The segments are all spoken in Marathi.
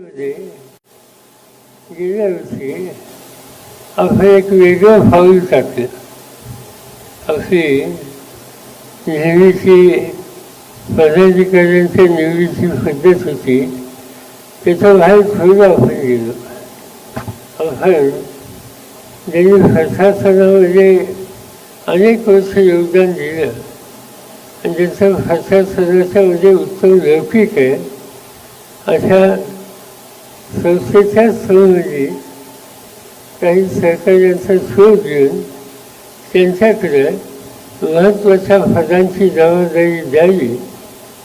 मध्ये गेल्या वर्षी असं एक वेगळं पाऊल टाकलं अशी नेहमीची पदाधिकाऱ्यांच्या निवडीची पद्धत होती त्याचा बाहेर थोडं आपण गेलो आपण ज्यांनी प्रशासनामध्ये अनेक वर्ष योगदान दिलं आणि ज्यांचं प्रशासनाच्या म्हणजे उत्तम लौकिक आहे अशा संस्थेच्या सहमध्ये काही सहकार्यांचा शोध घेऊन त्यांच्याकडे महत्त्वाच्या भागांची जबाबदारी द्यावी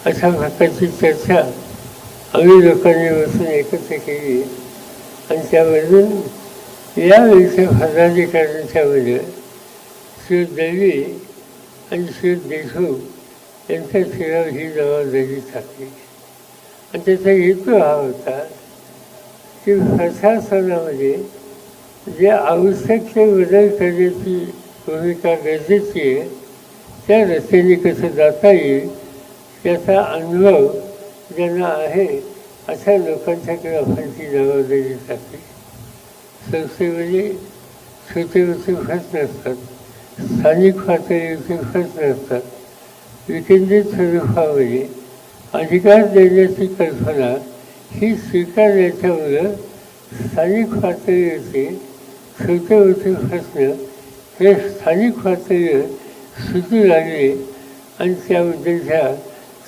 अशा भागाची चर्चा आम्ही लोकांनी बसून एकत्र केली. आणि त्यामधून यावेळीच्या पदाधिकाऱ्यांच्यामध्ये श्री देवी आणि श्री देशमुख यांच्या शिरावर ही जबाबदारी टाकली. आणि त्याचा हेतू हा होता की प्रशासनामध्ये जे आवश्यक ते बदल करण्याची भूमिका गरजेची आहे त्या रस्त्याने कसं जाता येईल त्याचा अनुभव ज्यांना आहे अशा लोकांच्याकडे आपण ती जबाबदारी टाकली संस्थेमध्ये छोटे मोठे नसतात स्थानिक पातळीवरचे प्रश्न नसतात. विकेंद्रित स्वरूपामध्ये अधिकार देण्याची कल्पना ही स्वीकार याच्यामुळं स्थानिक पातळीवरती छोटे मोठे प्रश्न हे स्थानिक पातळीवर सुटू लागले आणि त्याबद्दलच्या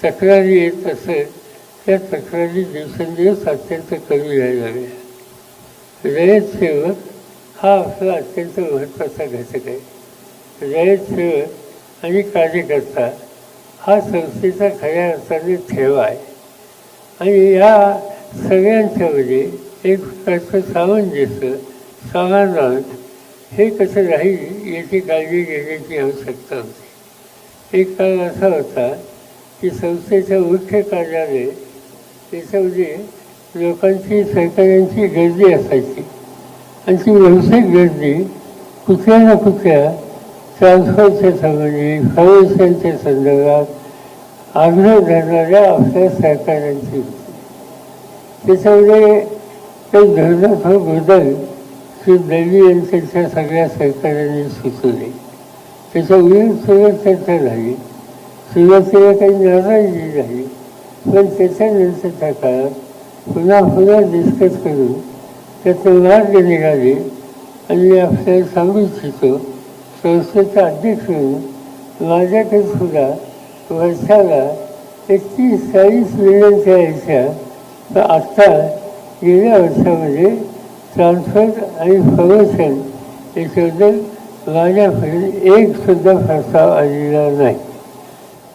तक्रारी येत असेल त्या तक्रारी दिवसेंदिवस अत्यंत कमी व्हायला लागल्या रयत सेवक हा आपला अत्यंत महत्त्वाचा घटक आहे. रयत सेवक आणि कार्यकर्ता हा संस्थेचा खऱ्या अर्थाने ठेवा आहे. आणि या सगळ्यांच्यामध्ये एक प्रकारचं सामंजस्य समाधान हे कसं राहील याची काळजी घेण्याची आवश्यकता होती. एक काळ असा होता की संस्थेचं मुख्य कार्यालय त्याच्यामध्ये लोकांची सहकार्यांची गर्दी असायची. आणि ती व्यावसायिक गर्दी कुठल्या ना कुठल्या ट्रान्सफरच्या संबंधी फाउंडेशनच्या संदर्भात आग्रह धरणाऱ्या आपल्या सहकार्यांची होती त्याच्यामध्ये काही धोरणात्मक बदल श्री देवी यांच्या सगळ्या सहकार्यांनी सुचवले. त्याच्या उलट सुरुवात चर्चा झाली सुरुवातीला काही नाराजी झाली पण त्याच्यानंतरच्या काळात पुन्हा पुन्हा डिस्कस करून त्याचे मार्ग निघाले आणि मी आपल्याला सांगू इच्छितो संस्थेचा अध्यक्ष म्हणून माझ्याकडे सुद्धा वर्षाला एकतीस चाळीस मिलियनच्या यायच्या तर आत्ता गेल्या वर्षामध्ये ट्रान्सफर आणि प्रमोशन याच्याबद्दल माझ्याकडे एकसुद्धा प्रस्ताव आलेला नाही.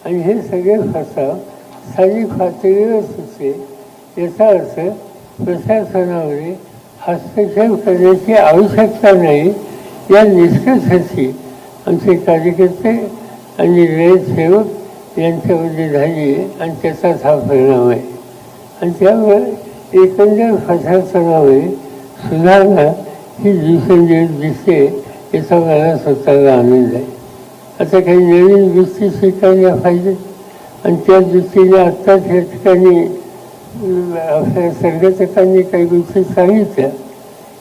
आणि हे सगळे प्रस्ताव स्थानिक पातळीवर सुचले याचा अर्थ प्रशासनामध्ये हस्तक्षेप करण्याची आवश्यकता नाही. या निष्कर्षाची आमचे कार्यकर्ते आणि सेवक यांच्यामध्ये म्हणजे झाली आणि त्याचाच हा परिणाम आहे. आणि त्यामुळे एकंदर प्रशासनामध्ये सुधारणा ही दिवसेंदिवस दिसते याचा मला स्वतःला आनंद आहे. आता काही नवीन गोष्टी स्वीकारल्या पाहिजेत आणि त्या दृष्टीने आत्ताच या ठिकाणी आपल्या संघटकांनी काही गोष्टी सांगितल्या.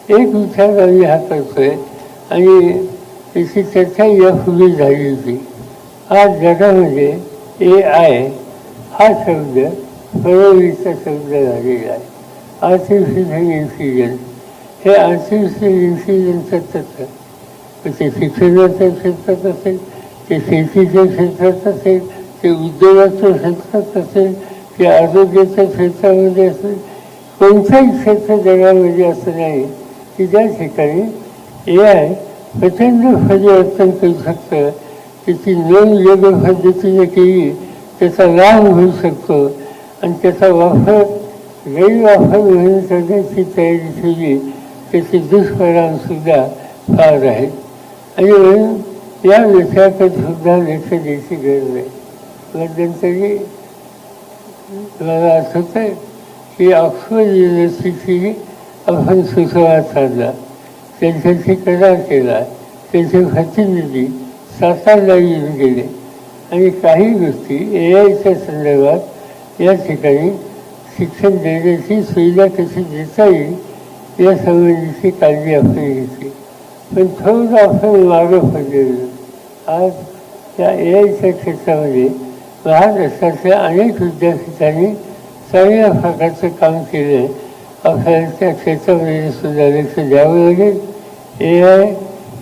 एक विचार आम्ही हा करतोय आणि त्याची चर्चा यापूर्वी झाली होती. आज जगामध्ये ए आय हा शब्द बरोबरीचा शब्द झालेला आहे. आर्टिफिशियल इंटेलिजन्स हे आर्टिफिशियल इंटेलिजन्सचं तत्व. ते शिक्षणाच्या क्षेत्रात असेल ते शेतीच्या क्षेत्रात असेल ते उद्योगाच्या क्षेत्रात असेल ते आरोग्याच्या क्षेत्रामध्ये असेल कोणतंही क्षेत्र जगामध्ये असं नाही की ज्या ठिकाणी ए आय प्रचंड परिवर्तन करू शकतं. त्याची नोंद योग्य पद्धतीने केली त्याचा लाभ होऊ शकतो आणि त्याचा वापर गैरवापर म्हणून करण्याची तयारी ठेवली त्याचे दुष्परिणामसुद्धा फार आहेत. आणि म्हणून या विषयाकडे सुद्धा लक्ष द्यायची गरज आहे मध्यंतरी मला आठवतं की ऑक्सफर्ड युनिव्हर्सिटी आपण सुसंवाद साधला. त्यांच्याशी करार केला. त्यांचे प्रतिनिधी सातारला येऊन गेले. आणि काही गोष्टी ए आयच्या संदर्भात या ठिकाणी शिक्षण देण्याची सुविधा कशी देता येईल या संबंधीची काळजी आपण घेतली. पण थोडं आपण मागं पडलेलो. आज त्या ए आयच्या क्षेत्रामध्ये महाराष्ट्रातल्या अनेक विद्यापीठांनी चांगल्या प्रकारचं काम केलं. आहे आपल्याला त्या क्षेत्रामध्ये सुद्धा लक्ष द्यावं लागेल. ए आय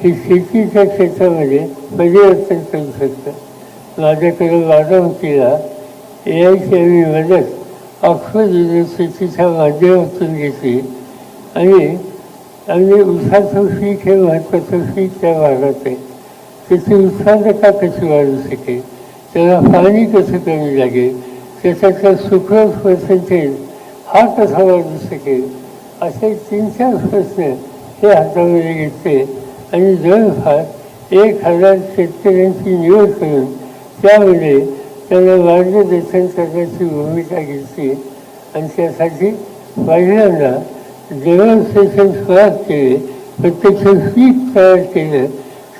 ही शेतीच्या क्षेत्रामध्ये परिवर्तन करू शकतं माझ्याकडे बारामतीला ए आयची आम्ही मदत ऑक्सफर्ड युनिव्हर्सिटीच्या माध्यमातून घेतली आणि आम्ही उसाचं पीक हे महत्त्वाचं पीक त्या भागात आहे त्याची उत्पादकता कशी वाढू शकेल त्याला पाणी कसं कमी लागेल? त्याच्यातला सुक्रोज पर्सेंटेज हा कसा वाढू शकेल? असे तीन चार प्रश्न हे हातामध्ये घेतले. आणि जवळपास एक हजार शेतकऱ्यांची निवड करून त्यामध्ये त्यांना मार्गदर्शन करण्याची भूमिका घेतली. आणि त्यासाठी पहिल्यांदा डेमॉन्स्ट्रेशन सुरुवात केले प्रत्यक्ष पीक तयार केलं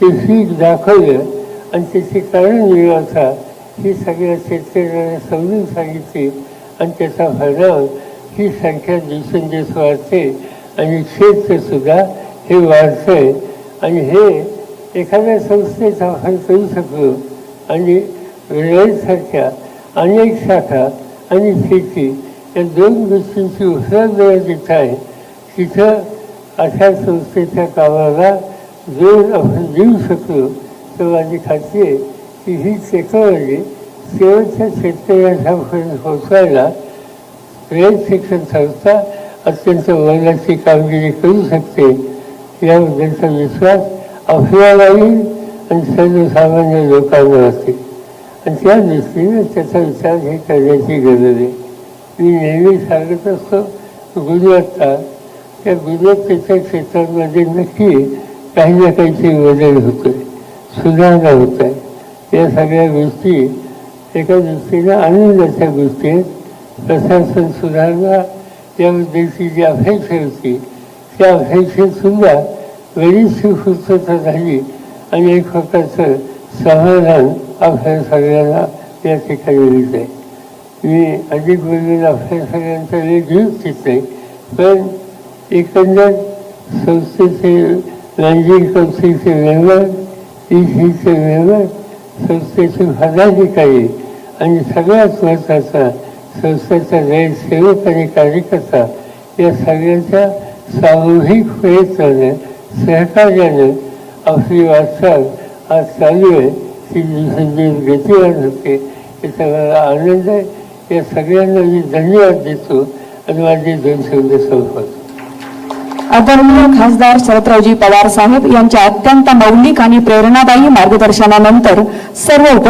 ते पीक दाखवलं. आणि त्याची कारण मिळवता ही सगळ्या शेतकऱ्यांना समजून सांगितली. आणि त्याचा परिणाम ही संख्या दिवसेंदिवस वाढते. आणि क्षेत्रसुद्धा हे वाढतंय. आणि हे एखाद्या संस्थेचा आपण करू शकलो आणि रिलायन्ससारख्या अनेक शाखा आणि शेती या दोन गोष्टींची उसळ जिथं आहे. तिथं अशा संस्थेच्या कामाला जोर आपण देऊ शकलो. तर माझी खात्री आहे की ही टेक्नॉलॉजी शेवटच्या शेतकऱ्यांच्यापर्यंत पोहोचायला रेल शिक्षण संस्था अत्यंत वर्गाची कामगिरी करू शकते. याबद्दलचा विश्वास आपल्याला येईल आणि सर्वसामान्य लोकांना असते. आणि त्या दृष्टीने त्याचा विचार हे करण्याची गरज आहे. मी नेहमी सांगत असतो गुणवत्ता त्या गुणवत्तेच्या क्षेत्रामध्ये नक्की काही ना काहीतरी बदल होतोय सुधारणा होत. आहे या सगळ्या गोष्टी एका दृष्टीनं आनंदाच्या गोष्टी आहेत. प्रशासन सुधारणा याबद्दलची जी अपेक्षा होती. त्या अपेक्षेत सुद्धा वेळीच पूर्तता झाली. आणि एक प्रकारचं समाधान आपल्या सगळ्यांना या ठिकाणी मिळत आहे मी अधिक बोलून आपल्या सगळ्यांचा वेळ घेऊच इच्छित नाही पण एकंदर संस्थेचे मॅनेजिंग संस्थेचे मेंबर ई सीचे मेंबर संस्थेचे पदाधिकारी आणि सगळ्यात महत्त्वाचा संस्थेचा गैरसेवक आणि कार्यकर्ता या सगळ्यांच्या सामूहिक प्रयत्नाने सहकार्याने आपली वाटचाल आज चालू आहे. ती दिवसेंदिवस गतिवान होते हे सगळ्याला आनंद आहे. या सगळ्यांना मी धन्यवाद देतो आणि माझे दोन शब्द संपवतो. आदरणीय खासदार शरदरावजी पवार साहेब यांच्या अत्यंत मौलिक आणि प्रेरणादायी मार्गदर्शनानंतर सर्व उप